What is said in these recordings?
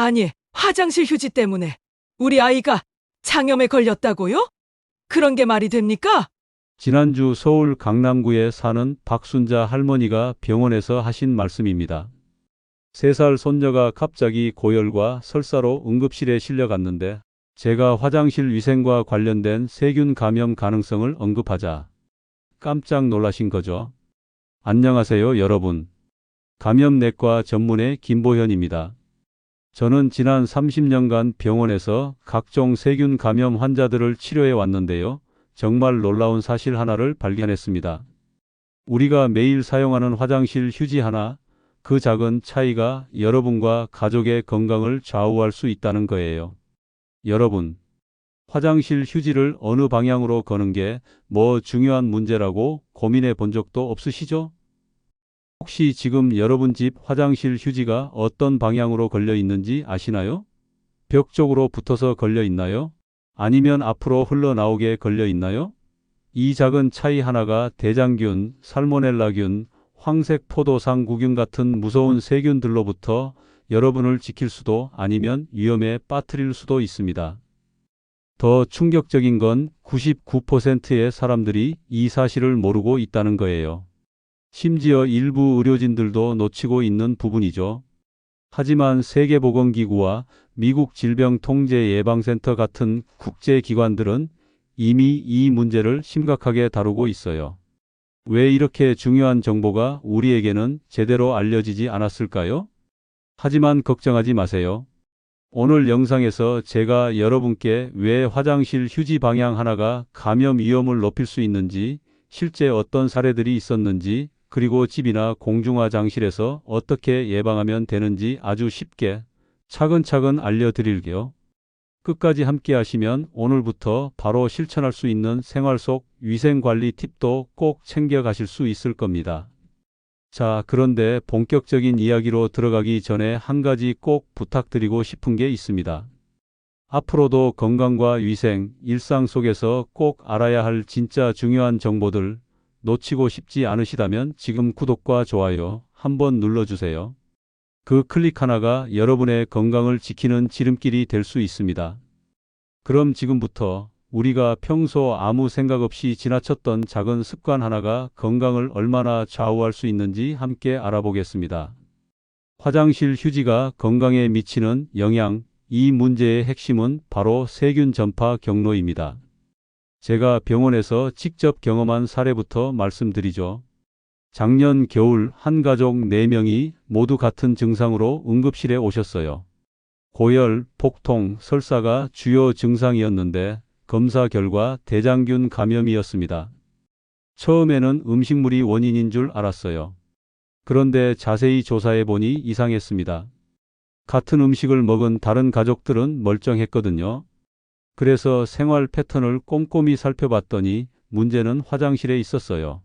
아니, 화장실 휴지 때문에 우리 아이가 장염에 걸렸다고요? 그런 게 말이 됩니까? 지난주 서울 강남구에 사는 박순자 할머니가 병원에서 하신 말씀입니다. 세 살 손녀가 갑자기 고열과 설사로 응급실에 실려갔는데 제가 화장실 위생과 관련된 세균 감염 가능성을 언급하자 깜짝 놀라신 거죠. 안녕하세요, 여러분. 감염내과 전문의 김보현입니다. 저는 지난 30년간 병원에서 각종 세균 감염 환자들을 치료해 왔는데요. 정말 놀라운 사실 하나를 발견했습니다. 우리가 매일 사용하는 화장실 휴지 하나, 그 작은 차이가 여러분과 가족의 건강을 좌우할 수 있다는 거예요. 여러분, 화장실 휴지를 어느 방향으로 거는 게 뭐 중요한 문제라고 고민해 본 적도 없으시죠? 혹시 지금 여러분 집 화장실 휴지가 어떤 방향으로 걸려 있는지 아시나요? 벽 쪽으로 붙어서 걸려 있나요? 아니면 앞으로 흘러나오게 걸려 있나요? 이 작은 차이 하나가 대장균, 살모넬라균, 황색 포도상구균 같은 무서운 세균들로부터 여러분을 지킬 수도 아니면 위험에 빠뜨릴 수도 있습니다. 더 충격적인 건 99%의 사람들이 이 사실을 모르고 있다는 거예요. 심지어 일부 의료진들도 놓치고 있는 부분이죠. 하지만 세계보건기구와 미국 질병통제예방센터 같은 국제기관들은 이미 이 문제를 심각하게 다루고 있어요. 왜 이렇게 중요한 정보가 우리에게는 제대로 알려지지 않았을까요? 하지만 걱정하지 마세요. 오늘 영상에서 제가 여러분께 왜 화장실 휴지 방향 하나가 감염 위험을 높일 수 있는지, 실제 어떤 사례들이 있었는지, 그리고 집이나 공중화장실에서 어떻게 예방하면 되는지 아주 쉽게 차근차근 알려드릴게요. 끝까지 함께 하시면 오늘부터 바로 실천할 수 있는 생활 속 위생관리 팁도 꼭 챙겨 가실 수 있을 겁니다. 자, 그런데 본격적인 이야기로 들어가기 전에 한 가지 꼭 부탁드리고 싶은 게 있습니다. 앞으로도 건강과 위생, 일상 속에서 꼭 알아야 할 진짜 중요한 정보들 놓치고 싶지 않으시다면 지금 구독과 좋아요 한번 눌러주세요. 그 클릭 하나가 여러분의 건강을 지키는 지름길이 될 수 있습니다. 그럼 지금부터 우리가 평소 아무 생각 없이 지나쳤던 작은 습관 하나가 건강을 얼마나 좌우할 수 있는지 함께 알아보겠습니다. 화장실 휴지가 건강에 미치는 영향, 이 문제의 핵심은 바로 세균 전파 경로입니다. 제가 병원에서 직접 경험한 사례부터 말씀드리죠. 작년 겨울 한 가족 4명이 모두 같은 증상으로 응급실에 오셨어요. 고열, 복통, 설사가 주요 증상이었는데 검사 결과 대장균 감염이었습니다. 처음에는 음식물이 원인인 줄 알았어요. 그런데 자세히 조사해 보니 이상했습니다. 같은 음식을 먹은 다른 가족들은 멀쩡했거든요. 그래서 생활 패턴을 꼼꼼히 살펴봤더니 문제는 화장실에 있었어요.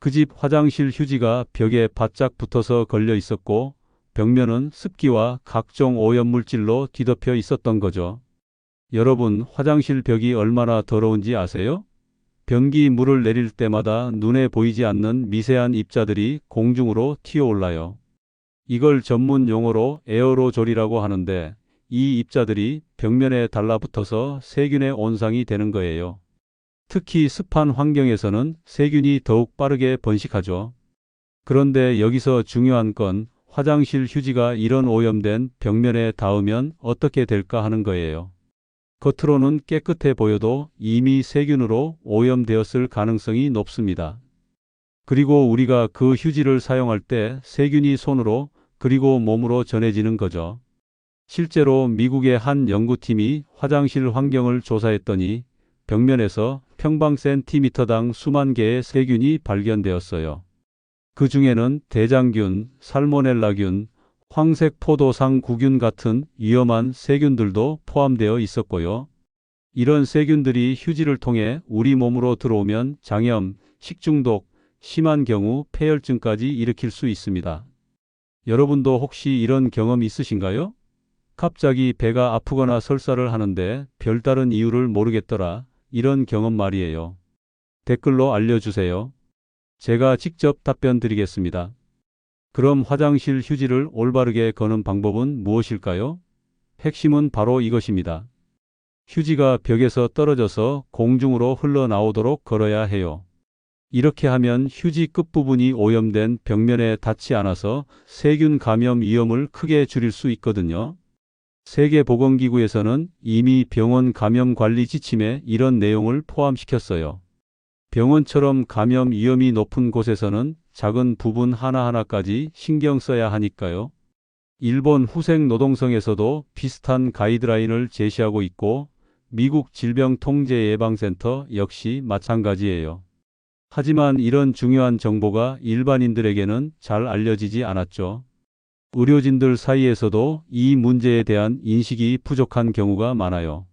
그 집 화장실 휴지가 벽에 바짝 붙어서 걸려 있었고 벽면은 습기와 각종 오염물질로 뒤덮여 있었던 거죠. 여러분, 화장실 벽이 얼마나 더러운지 아세요? 변기 물을 내릴 때마다 눈에 보이지 않는 미세한 입자들이 공중으로 튀어올라요. 이걸 전문 용어로 에어로졸이라고 하는데 이 입자들이 벽면에 달라붙어서 세균의 온상이 되는 거예요. 특히 습한 환경에서는 세균이 더욱 빠르게 번식하죠. 그런데 여기서 중요한 건 화장실 휴지가 이런 오염된 벽면에 닿으면 어떻게 될까 하는 거예요. 겉으로는 깨끗해 보여도 이미 세균으로 오염되었을 가능성이 높습니다. 그리고 우리가 그 휴지를 사용할 때 세균이 손으로 그리고 몸으로 전해지는 거죠. 실제로 미국의 한 연구팀이 화장실 환경을 조사했더니 벽면에서 평방 센티미터당 수만 개의 세균이 발견되었어요. 그 중에는 대장균, 살모넬라균, 황색 포도상 구균 같은 위험한 세균들도 포함되어 있었고요. 이런 세균들이 휴지를 통해 우리 몸으로 들어오면 장염, 식중독, 심한 경우 폐혈증까지 일으킬 수 있습니다. 여러분도 혹시 이런 경험 있으신가요? 갑자기 배가 아프거나 설사를 하는데 별다른 이유를 모르겠더라. 이런 경험 말이에요. 댓글로 알려주세요. 제가 직접 답변 드리겠습니다. 그럼 화장실 휴지를 올바르게 거는 방법은 무엇일까요? 핵심은 바로 이것입니다. 휴지가 벽에서 떨어져서 공중으로 흘러나오도록 걸어야 해요. 이렇게 하면 휴지 끝부분이 오염된 벽면에 닿지 않아서 세균 감염 위험을 크게 줄일 수 있거든요. 세계보건기구에서는 이미 병원 감염 관리 지침에 이런 내용을 포함시켰어요. 병원처럼 감염 위험이 높은 곳에서는 작은 부분 하나하나까지 신경 써야 하니까요. 일본 후생 노동성에서도 비슷한 가이드라인을 제시하고 있고 미국 질병통제예방센터 역시 마찬가지예요. 하지만 이런 중요한 정보가 일반인들에게는 잘 알려지지 않았죠. 의료진들 사이에서도 이 문제에 대한 인식이 부족한 경우가 많아요.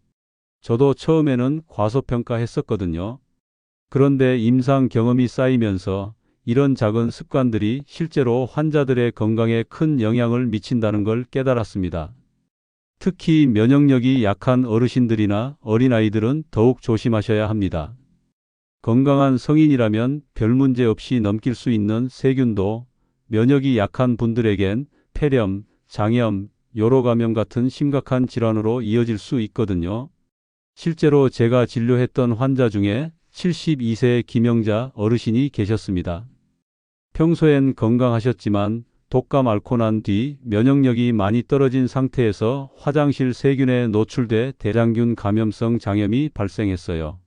저도 처음에는 과소평가했었거든요. 그런데 임상 경험이 쌓이면서 이런 작은 습관들이 실제로 환자들의 건강에 큰 영향을 미친다는 걸 깨달았습니다. 특히 면역력이 약한 어르신들이나 어린아이들은 더욱 조심하셔야 합니다. 건강한 성인이라면 별 문제 없이 넘길 수 있는 세균도 면역이 약한 분들에겐 폐렴, 장염, 요로 감염 같은 심각한 질환으로 이어질 수 있거든요. 실제로 제가 진료했던 환자 중에 72세 김영자 어르신이 계셨습니다. 평소엔 건강하셨지만 독감 앓고 난 뒤 면역력이 많이 떨어진 상태에서 화장실 세균에 노출돼 대장균 감염성 장염이 발생했어요.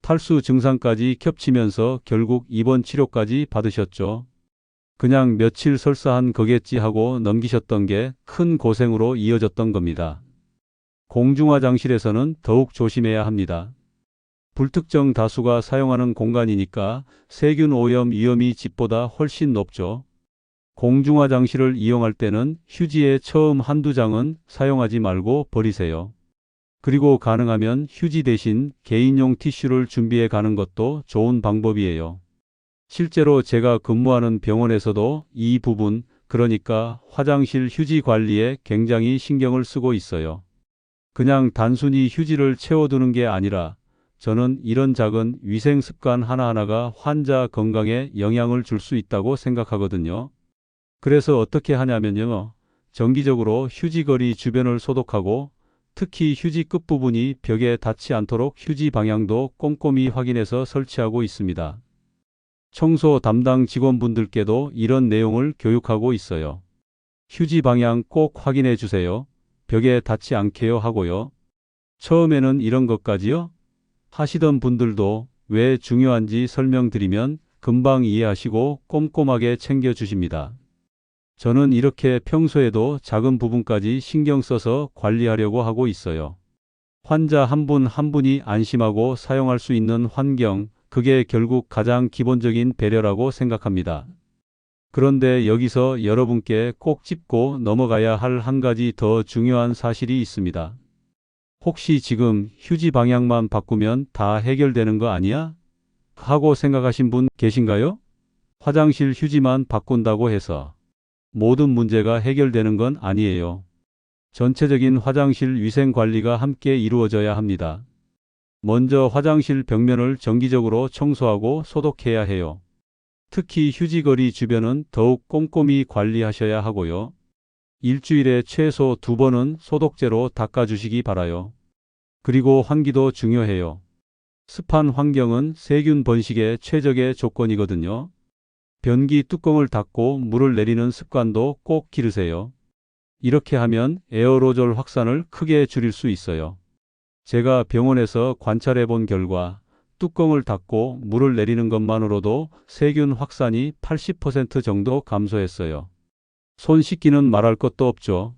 탈수 증상까지 겹치면서 결국 입원 치료까지 받으셨죠. 그냥 며칠 설사한 거겠지 하고 넘기셨던 게 큰 고생으로 이어졌던 겁니다. 공중화장실에서는 더욱 조심해야 합니다. 불특정 다수가 사용하는 공간이니까 세균 오염 위험이 집보다 훨씬 높죠. 공중화장실을 이용할 때는 휴지에 처음 한두 장은 사용하지 말고 버리세요. 그리고 가능하면 휴지 대신 개인용 티슈를 준비해 가는 것도 좋은 방법이에요. 실제로 제가 근무하는 병원에서도 이 부분, 그러니까 화장실 휴지 관리에 굉장히 신경을 쓰고 있어요. 그냥 단순히 휴지를 채워두는 게 아니라 저는 이런 작은 위생 습관 하나하나가 환자 건강에 영향을 줄 수 있다고 생각하거든요. 그래서 어떻게 하냐면요. 정기적으로 휴지거리 주변을 소독하고 특히 휴지 끝부분이 벽에 닿지 않도록 휴지 방향도 꼼꼼히 확인해서 설치하고 있습니다. 청소 담당 직원분들께도 이런 내용을 교육하고 있어요. 휴지 방향 꼭 확인해 주세요. 벽에 닿지 않게요 하고요. 처음에는 이런 것까지요? 하시던 분들도 왜 중요한지 설명드리면 금방 이해하시고 꼼꼼하게 챙겨 주십니다. 저는 이렇게 평소에도 작은 부분까지 신경 써서 관리하려고 하고 있어요. 환자 한 분한 분이 안심하고 사용할 수 있는 환경, 그게 결국 가장 기본적인 배려라고 생각합니다. 그런데 여기서 여러분께 꼭 짚고 넘어가야 할 한 가지 더 중요한 사실이 있습니다. 혹시 지금 휴지 방향만 바꾸면 다 해결되는 거 아니야? 하고 생각하신 분 계신가요? 화장실 휴지만 바꾼다고 해서 모든 문제가 해결되는 건 아니에요. 전체적인 화장실 위생 관리가 함께 이루어져야 합니다. 먼저 화장실 벽면을 정기적으로 청소하고 소독해야 해요. 특히 휴지거리 주변은 더욱 꼼꼼히 관리하셔야 하고요. 일주일에 최소 두 번은 소독제로 닦아주시기 바라요. 그리고 환기도 중요해요. 습한 환경은 세균 번식의 최적의 조건이거든요. 변기 뚜껑을 닫고 물을 내리는 습관도 꼭 기르세요. 이렇게 하면 에어로졸 확산을 크게 줄일 수 있어요. 제가 병원에서 관찰해 본 결과 뚜껑을 닫고 물을 내리는 것만으로도 세균 확산이 80% 정도 감소했어요. 손 씻기는 말할 것도 없죠.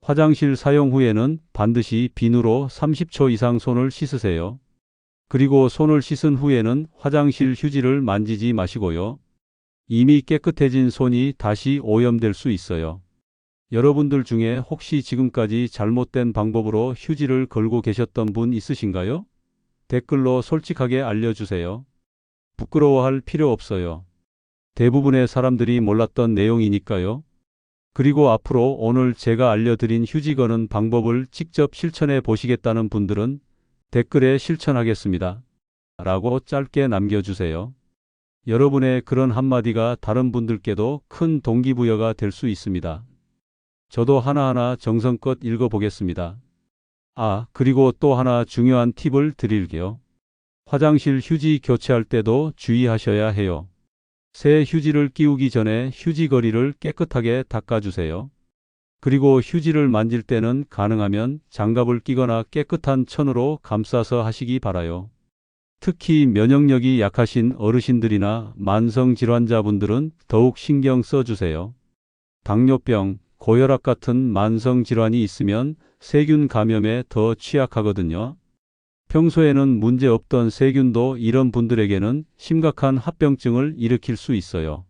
화장실 사용 후에는 반드시 비누로 30초 이상 손을 씻으세요. 그리고 손을 씻은 후에는 화장실 휴지를 만지지 마시고요. 이미 깨끗해진 손이 다시 오염될 수 있어요. 여러분들 중에 혹시 지금까지 잘못된 방법으로 휴지를 걸고 계셨던 분 있으신가요? 댓글로 솔직하게 알려주세요. 부끄러워할 필요 없어요. 대부분의 사람들이 몰랐던 내용이니까요. 그리고 앞으로 오늘 제가 알려드린 휴지 거는 방법을 직접 실천해 보시겠다는 분들은 댓글에 실천하겠습니다. 라고 짧게 남겨주세요. 여러분의 그런 한마디가 다른 분들께도 큰 동기부여가 될 수 있습니다. 저도 하나하나 정성껏 읽어보겠습니다. 아, 그리고 또 하나 중요한 팁을 드릴게요. 화장실 휴지 교체할 때도 주의하셔야 해요. 새 휴지를 끼우기 전에 휴지 거리를 깨끗하게 닦아주세요. 그리고 휴지를 만질 때는 가능하면 장갑을 끼거나 깨끗한 천으로 감싸서 하시기 바라요. 특히 면역력이 약하신 어르신들이나 만성 질환자분들은 더욱 신경 써주세요. 당뇨병, 고혈압 같은 만성 질환이 있으면 세균 감염에 더 취약하거든요. 평소에는 문제 없던 세균도 이런 분들에게는 심각한 합병증을 일으킬 수 있어요.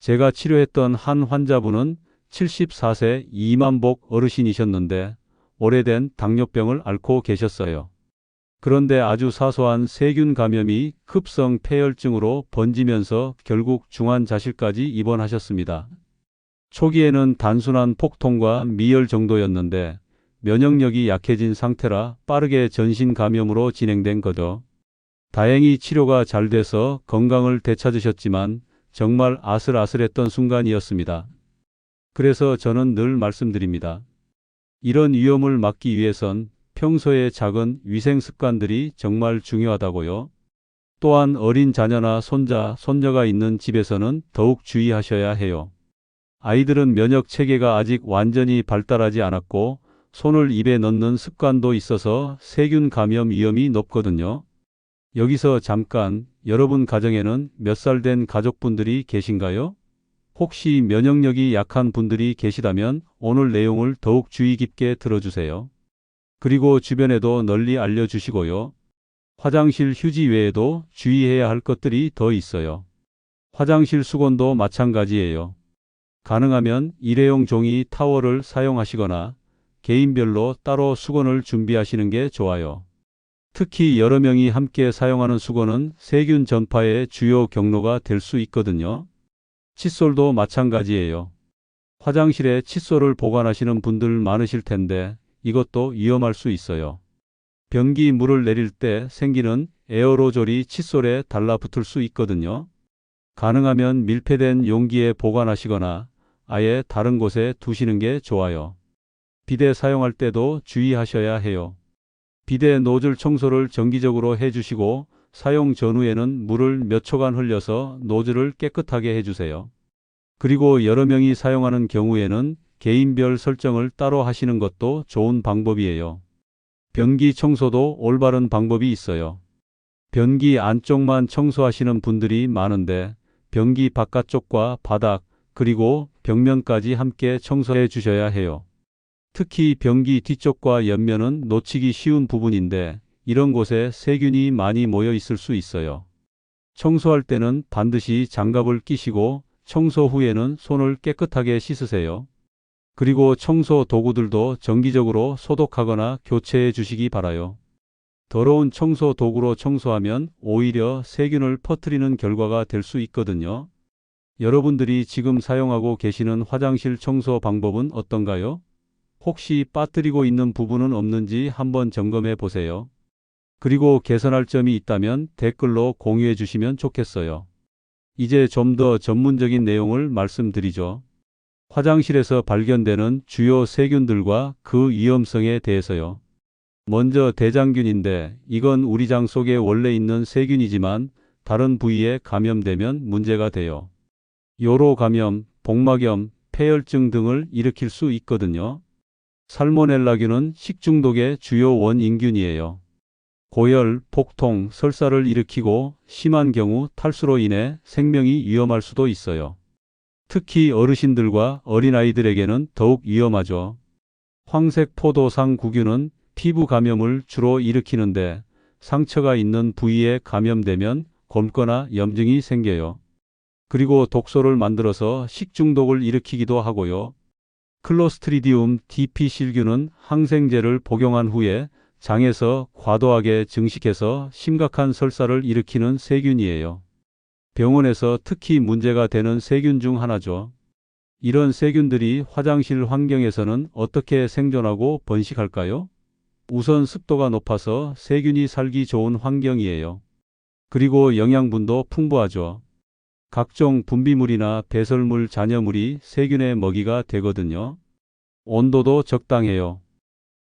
제가 치료했던 한 환자분은 74세 이만복 어르신이셨는데 오래된 당뇨병을 앓고 계셨어요. 그런데 아주 사소한 세균 감염이 급성 폐혈증으로 번지면서 결국 중환자실까지 입원하셨습니다. 초기에는 단순한 폭통과 미열 정도였는데 면역력이 약해진 상태라 빠르게 전신 감염으로 진행된 거죠. 다행히 치료가 잘 돼서 건강을 되찾으셨지만 정말 아슬아슬했던 순간이었습니다. 그래서 저는 늘 말씀드립니다. 이런 위험을 막기 위해선 평소의 작은 위생 습관들이 정말 중요하다고요. 또한 어린 자녀나 손자, 손녀가 있는 집에서는 더욱 주의하셔야 해요. 아이들은 면역 체계가 아직 완전히 발달하지 않았고 손을 입에 넣는 습관도 있어서 세균 감염 위험이 높거든요. 여기서 잠깐 여러분 가정에는 몇 살 된 가족분들이 계신가요? 혹시 면역력이 약한 분들이 계시다면 오늘 내용을 더욱 주의 깊게 들어주세요. 그리고 주변에도 널리 알려주시고요. 화장실 휴지 외에도 주의해야 할 것들이 더 있어요. 화장실 수건도 마찬가지예요. 가능하면 일회용 종이 타월을 사용하시거나 개인별로 따로 수건을 준비하시는 게 좋아요. 특히 여러 명이 함께 사용하는 수건은 세균 전파의 주요 경로가 될 수 있거든요. 칫솔도 마찬가지예요. 화장실에 칫솔을 보관하시는 분들 많으실 텐데 이것도 위험할 수 있어요. 변기 물을 내릴 때 생기는 에어로졸이 칫솔에 달라붙을 수 있거든요. 가능하면 밀폐된 용기에 보관하시거나 아예 다른 곳에 두시는 게 좋아요. 비데 사용할 때도 주의하셔야 해요. 비데 노즐 청소를 정기적으로 해주시고 사용 전후에는 물을 몇 초간 흘려서 노즐을 깨끗하게 해주세요. 그리고 여러 명이 사용하는 경우에는 개인별 설정을 따로 하시는 것도 좋은 방법이에요. 변기 청소도 올바른 방법이 있어요. 변기 안쪽만 청소하시는 분들이 많은데 변기 바깥쪽과 바닥 그리고 벽면까지 함께 청소해 주셔야 해요. 특히 변기 뒤쪽과 옆면은 놓치기 쉬운 부분인데 이런 곳에 세균이 많이 모여 있을 수 있어요. 청소할 때는 반드시 장갑을 끼시고 청소 후에는 손을 깨끗하게 씻으세요. 그리고 청소 도구들도 정기적으로 소독하거나 교체해 주시기 바라요. 더러운 청소 도구로 청소하면 오히려 세균을 퍼뜨리는 결과가 될 수 있거든요. 여러분들이 지금 사용하고 계시는 화장실 청소 방법은 어떤가요? 혹시 빠뜨리고 있는 부분은 없는지 한번 점검해 보세요. 그리고 개선할 점이 있다면 댓글로 공유해 주시면 좋겠어요. 이제 좀 더 전문적인 내용을 말씀드리죠. 화장실에서 발견되는 주요 세균들과 그 위험성에 대해서요. 먼저 대장균인데 이건 우리 장 속에 원래 있는 세균이지만 다른 부위에 감염되면 문제가 돼요. 요로 감염, 복막염, 폐혈증 등을 일으킬 수 있거든요. 살모넬라균은 식중독의 주요 원인균이에요. 고열, 복통, 설사를 일으키고 심한 경우 탈수로 인해 생명이 위험할 수도 있어요. 특히 어르신들과 어린아이들에게는 더욱 위험하죠. 황색 포도상 구균은 피부 감염을 주로 일으키는데 상처가 있는 부위에 감염되면 곪거나 염증이 생겨요. 그리고 독소를 만들어서 식중독을 일으키기도 하고요. 클로스트리디움 디피실균은 항생제를 복용한 후에 장에서 과도하게 증식해서 심각한 설사를 일으키는 세균이에요. 병원에서 특히 문제가 되는 세균 중 하나죠. 이런 세균들이 화장실 환경에서는 어떻게 생존하고 번식할까요? 우선 습도가 높아서 세균이 살기 좋은 환경이에요. 그리고 영양분도 풍부하죠. 각종 분비물이나 배설물 잔여물이 세균의 먹이가 되거든요. 온도도 적당해요.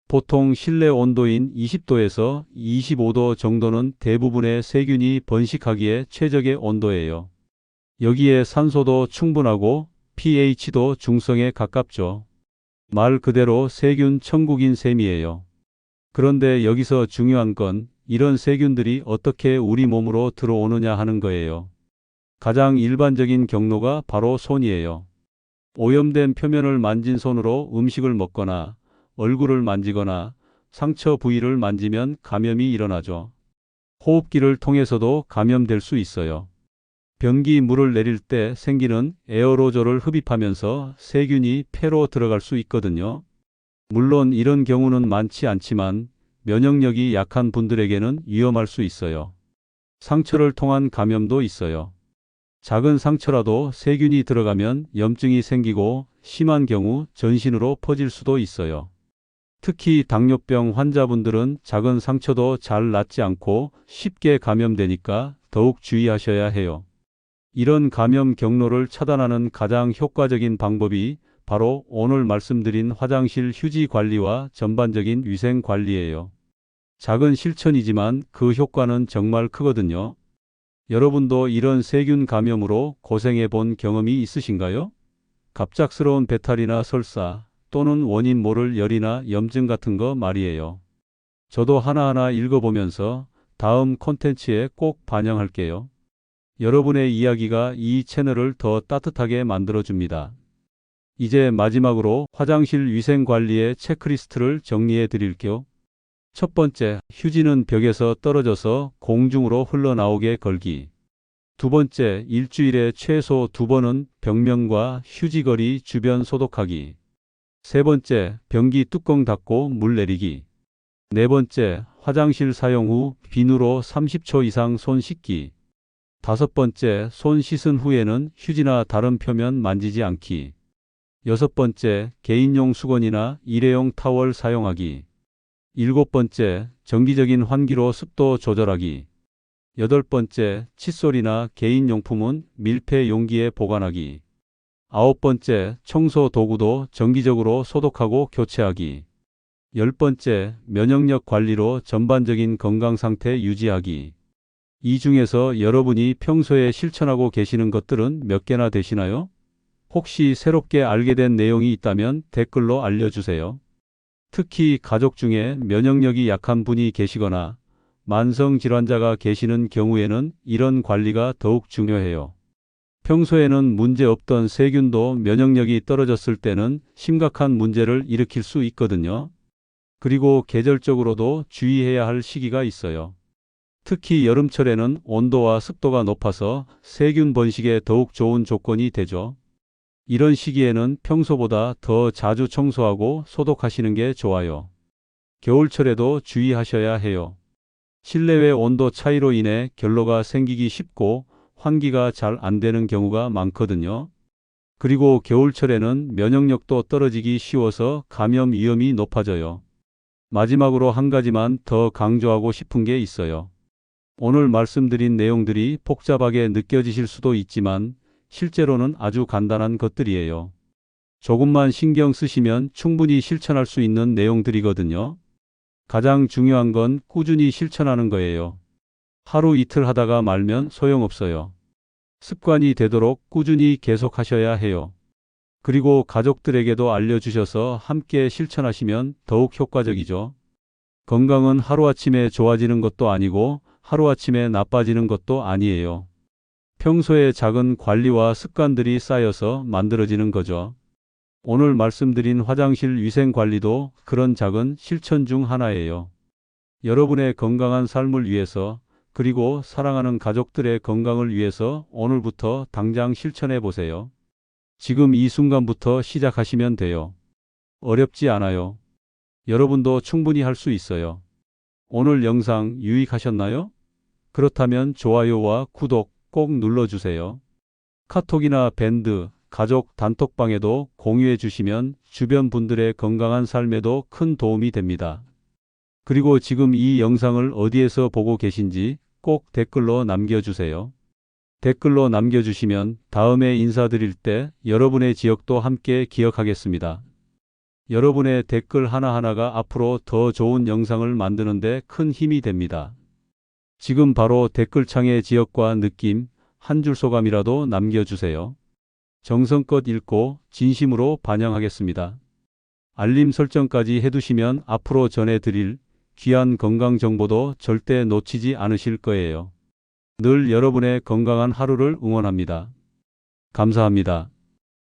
보통 실내 온도인 20도에서 25도 정도는 대부분의 세균이 번식하기에 최적의 온도예요. 여기에 산소도 충분하고 pH도 중성에 가깝죠. 말 그대로 세균 천국인 셈이에요. 그런데 여기서 중요한 건 이런 세균들이 어떻게 우리 몸으로 들어오느냐 하는 거예요. 가장 일반적인 경로가 바로 손이에요. 오염된 표면을 만진 손으로 음식을 먹거나 얼굴을 만지거나 상처 부위를 만지면 감염이 일어나죠. 호흡기를 통해서도 감염될 수 있어요. 변기 물을 내릴 때 생기는 에어로졸을 흡입하면서 세균이 폐로 들어갈 수 있거든요. 물론 이런 경우는 많지 않지만 면역력이 약한 분들에게는 위험할 수 있어요. 상처를 통한 감염도 있어요. 작은 상처라도 세균이 들어가면 염증이 생기고 심한 경우 전신으로 퍼질 수도 있어요. 특히 당뇨병 환자분들은 작은 상처도 잘 낫지 않고 쉽게 감염되니까 더욱 주의하셔야 해요. 이런 감염 경로를 차단하는 가장 효과적인 방법이 바로 오늘 말씀드린 화장실 휴지 관리와 전반적인 위생 관리예요. 작은 실천이지만 그 효과는 정말 크거든요. 여러분도 이런 세균 감염으로 고생해 본 경험이 있으신가요? 갑작스러운 배탈이나 설사 또는 원인 모를 열이나 염증 같은 거 말이에요. 저도 하나하나 읽어보면서 다음 콘텐츠에 꼭 반영할게요. 여러분의 이야기가 이 채널을 더 따뜻하게 만들어줍니다. 이제 마지막으로 화장실 위생 관리의 체크리스트를 정리해 드릴게요. 첫 번째, 휴지는 벽에서 떨어져서 공중으로 흘러나오게 걸기. 두 번째, 일주일에 최소 두 번은 벽면과 휴지거리 주변 소독하기. 세 번째, 변기 뚜껑 닫고 물 내리기. 네 번째, 화장실 사용 후 비누로 30초 이상 손 씻기. 다섯 번째, 손 씻은 후에는 휴지나 다른 표면 만지지 않기. 여섯 번째, 개인용 수건이나 일회용 타월 사용하기. 일곱 번째, 정기적인 환기로 습도 조절하기. 여덟 번째, 칫솔이나 개인용품은 밀폐 용기에 보관하기. 아홉 번째, 청소 도구도 정기적으로 소독하고 교체하기. 열 번째, 면역력 관리로 전반적인 건강 상태 유지하기. 이 중에서 여러분이 평소에 실천하고 계시는 것들은 몇 개나 되시나요? 혹시 새롭게 알게 된 내용이 있다면 댓글로 알려주세요. 특히 가족 중에 면역력이 약한 분이 계시거나 만성 질환자가 계시는 경우에는 이런 관리가 더욱 중요해요. 평소에는 문제 없던 세균도 면역력이 떨어졌을 때는 심각한 문제를 일으킬 수 있거든요. 그리고 계절적으로도 주의해야 할 시기가 있어요. 특히 여름철에는 온도와 습도가 높아서 세균 번식에 더욱 좋은 조건이 되죠. 이런 시기에는 평소보다 더 자주 청소하고 소독하시는 게 좋아요. 겨울철에도 주의하셔야 해요. 실내외 온도 차이로 인해 결로가 생기기 쉽고 환기가 잘 안 되는 경우가 많거든요. 그리고 겨울철에는 면역력도 떨어지기 쉬워서 감염 위험이 높아져요. 마지막으로 한 가지만 더 강조하고 싶은 게 있어요. 오늘 말씀드린 내용들이 복잡하게 느껴지실 수도 있지만 실제로는 아주 간단한 것들이에요. 조금만 신경 쓰시면 충분히 실천할 수 있는 내용들이거든요. 가장 중요한 건 꾸준히 실천하는 거예요. 하루 이틀 하다가 말면 소용없어요. 습관이 되도록 꾸준히 계속하셔야 해요. 그리고 가족들에게도 알려주셔서 함께 실천하시면 더욱 효과적이죠. 건강은 하루아침에 좋아지는 것도 아니고 하루아침에 나빠지는 것도 아니에요. 평소에 작은 관리와 습관들이 쌓여서 만들어지는 거죠. 오늘 말씀드린 화장실 위생 관리도 그런 작은 실천 중 하나예요. 여러분의 건강한 삶을 위해서 그리고 사랑하는 가족들의 건강을 위해서 오늘부터 당장 실천해 보세요. 지금 이 순간부터 시작하시면 돼요. 어렵지 않아요. 여러분도 충분히 할 수 있어요. 오늘 영상 유익하셨나요? 그렇다면 좋아요와 구독 꼭 눌러주세요. 카톡이나 밴드, 가족 단톡방에도 공유해 주시면 주변 분들의 건강한 삶에도 큰 도움이 됩니다. 그리고 지금 이 영상을 어디에서 보고 계신지 꼭 댓글로 남겨주세요. 댓글로 남겨주시면 다음에 인사드릴 때 여러분의 지역도 함께 기억하겠습니다. 여러분의 댓글 하나하나가 앞으로 더 좋은 영상을 만드는데 큰 힘이 됩니다. 지금 바로 댓글창에 지역과 느낌, 한 줄 소감이라도 남겨주세요. 정성껏 읽고 진심으로 반영하겠습니다. 알림 설정까지 해두시면 앞으로 전해드릴 귀한 건강 정보도 절대 놓치지 않으실 거예요. 늘 여러분의 건강한 하루를 응원합니다. 감사합니다.